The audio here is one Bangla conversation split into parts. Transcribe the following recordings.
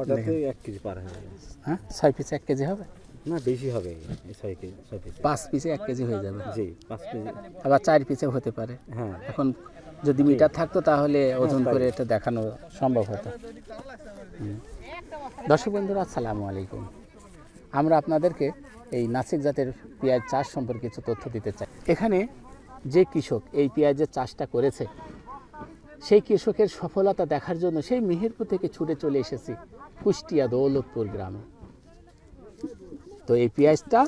হঠাৎই এক কেজি পার হয়ে গেছে হ্যাঁ? ছয় পিসে এক কেজি হবে? না বেশি হবে ছয় কেজি ছয় পিস পাঁচ পিসে এক কেজি হয়ে যাবে। জি পাঁচ কেজি। আবার চার পিসে হতে পারে। হ্যাঁ। এখন যদি মিটার থাকতো তাহলে ওজন করে এটা দেখানো সম্ভব হতো। দর্শক বন্ধুরা আসসালামু আলাইকুম। আমরা আপনাদেরকে এই নাসিক জাতের পেঁয়াজ চাষ সম্পর্কে কিছু তথ্য দিতে চাই। এখানে যে কৃষক এই পেঁয়াজের চাষটা করেছে সেই কৃষকের সফলতা দেখার জন্য সেই মেহেরপুর থেকে ছুটে চলে এসেছি। কুষ্টিয়া দৌলতপুর গ্রামে। তো এই পেঁয়াজটা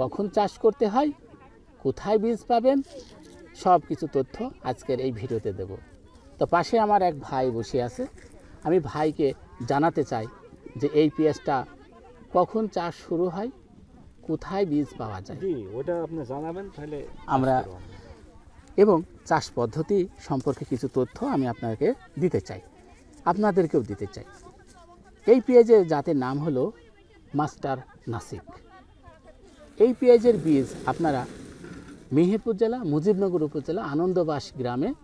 কখন চাষ করতে হয় কোথায় বীজ পাবেন সব কিছু তথ্য আজকের এই ভিডিওতে দেব। তো পাশে আমার এক ভাই বসে আছে। আমি ভাইকে জানাতে চাই যে এই পেঁয়াজটা কখন চাষ শুরু হয় কোথায় বীজ পাওয়া যায়। ওটা আপনি জানাবেন তাহলে আমরা এবং চাষ পদ্ধতি সম্পর্কে কিছু তথ্য আমি আপনাকে দিতে চাই। আপনাদেরকেও দিতে চাই। এই পেঁয়াজের জাতের নাম হলো মাস্টার নাসিক। এই পেঁয়াজের বীজ আপনারা মেহেরপুর জেলা মুজিবনগর উপজেলা আনন্দবাস গ্রামে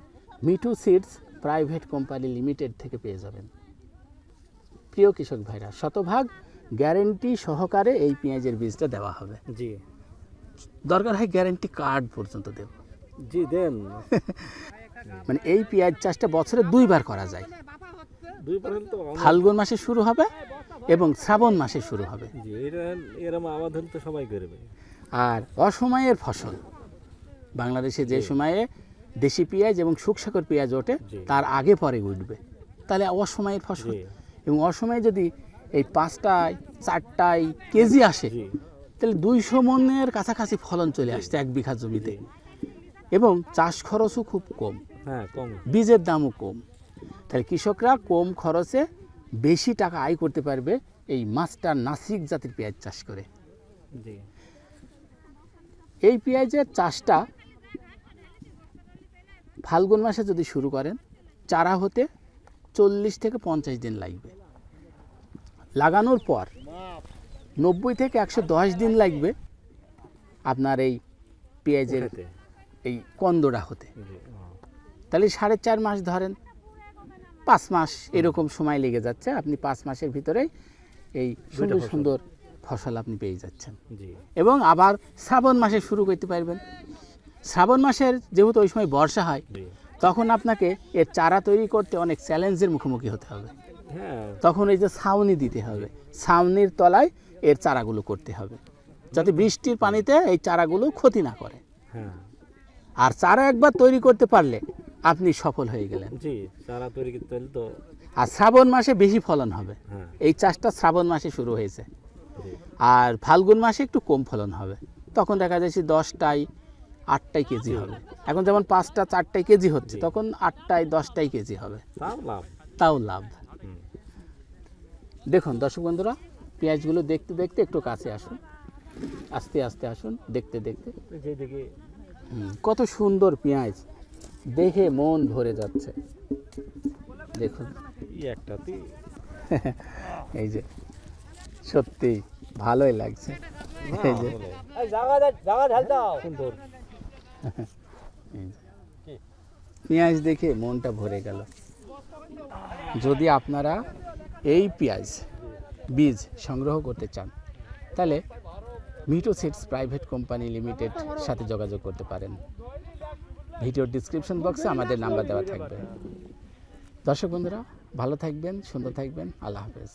Mithu seeds private company limited থেকে পেয়ে যাবেন। প্রিয় কৃষক ভাইরা শতভাগ গ্যারেন্টি সহকারে এই পেঁয়াজের বীজটা দেওয়া হবে। জি। দরকার হয় গ্যারেন্টি কার্ড পর্যন্ত দেব জি দেন। মানে এই পেঁয়াজ চাষটা বছরে দুইবার করা যায় দুই পার্সেন্ট তো অনেক- ফাল্গুন মাসে শুরু হবে এবং শ্রাবণ মাসে শুরু হবে। জি এরম আবাদ তো সবাই করবে। আর অসময়ের ফসল। বাংলাদেশে যে সময়ে দেশি পেঁয়াজ এবং শুকসাকর পেঁয়াজ ওঠে তার আগে পরে উঠবে। তাহলে অসময়ের ফসল। এবং অসময়ে যদি এই পাঁচটায় চারটায় কেজি আসে তাহলে দুইশো মনের কাছাকাছি ফলন চলে আসছে এক বিঘা জমিতে। এবং চাষ খরচও খুব কম। হ্যাঁ কম। বীজের দামও কম। তাহলে কৃষকরা কম খরচে বেশি টাকা আয় করতে পারবে এই মাছটা নাসিক জাতের পেঁয়াজ চাষ করে। এই পেঁয়াজের চাষটা ফাল্গুন মাসে যদি শুরু করেন চারা হতে চল্লিশ থেকে পঞ্চাশ দিন লাগবে। লাগানোর পর নব্বই থেকে একশো দশ দিন লাগবে আপনার এই পেঁয়াজের এই কন্দটা হতে। তাহলে সাড়ে চার মাস ধরেন পাঁচ মাস এরকম সময় লেগে যাচ্ছে আপনি পাঁচ মাসের ভিতরেই এই সুন্দর সুন্দর ফসল আপনি পেয়ে যাচ্ছেন। এবং আবার শ্রাবণ মাসে শুরু করতে পারবেন। শ্রাবণ মাসের যেহেতু ওই সময় বর্ষা হয় তখন আপনাকে এর চারা তৈরি করতে অনেক চ্যালেঞ্জের মুখোমুখি হতে হবে। হ্যাঁ। তখন এই যে ছাউনি দিতে হবে ছাউনির তলায় এর চারাগুলো করতে হবে যাতে বৃষ্টির পানিতে এই চারাগুলো ক্ষতি না করে। হ্যাঁ। আর চারা একবার তৈরি করতে পারলে আপনি সফল হয়ে গেলেন। জি চারা তৈরি করতে হলে তো আর শ্রাবণ মাসে বেশি ফলন হবে। হ্যাঁ। এই চাষটা শ্রাবণ মাসে শুরু হয়েছে। আর ফাল্গুন মাসে একটু কম ফলন হবে। তখন দেখা যাচ্ছে দশটায় আটটাই কেজি হবে। এখন যেমন পাঁচটা চারটায় কেজি হচ্ছে তখন আটটায় দশটাই কেজি হবে। তাও লাভ। তাও লাভ। দেখুন দর্শক বন্ধুরা পেঁয়াজগুলো দেখতে দেখতে একটু কাছে আসুন। আস্তে আস্তে আসুন দেখতে দেখতে। কত সুন্দর পেঁয়াজ। দেখে মন ভরে যাচ্ছে। দেখুন। এই যে সত্যি ভালোই লাগছে। এই যে। সুন্দর। এই যে। পেঁয়াজ দেখে মনটা ভরে গেল। যদি আপনারা এই পেঁয়াজ বীজ সংগ্রহ করতে চান তাহলে Mito seeds private company limited সাথে যোগাযোগ করতে পারেন। ভিডিওর ডিসক্রিপশন বক্সে আমাদের নাম্বার দেওয়া থাকবে। দর্শক বন্ধুরা, ভালো থাকবেন, সুন্দর থাকবেন। আল্লাহ হাফেজ।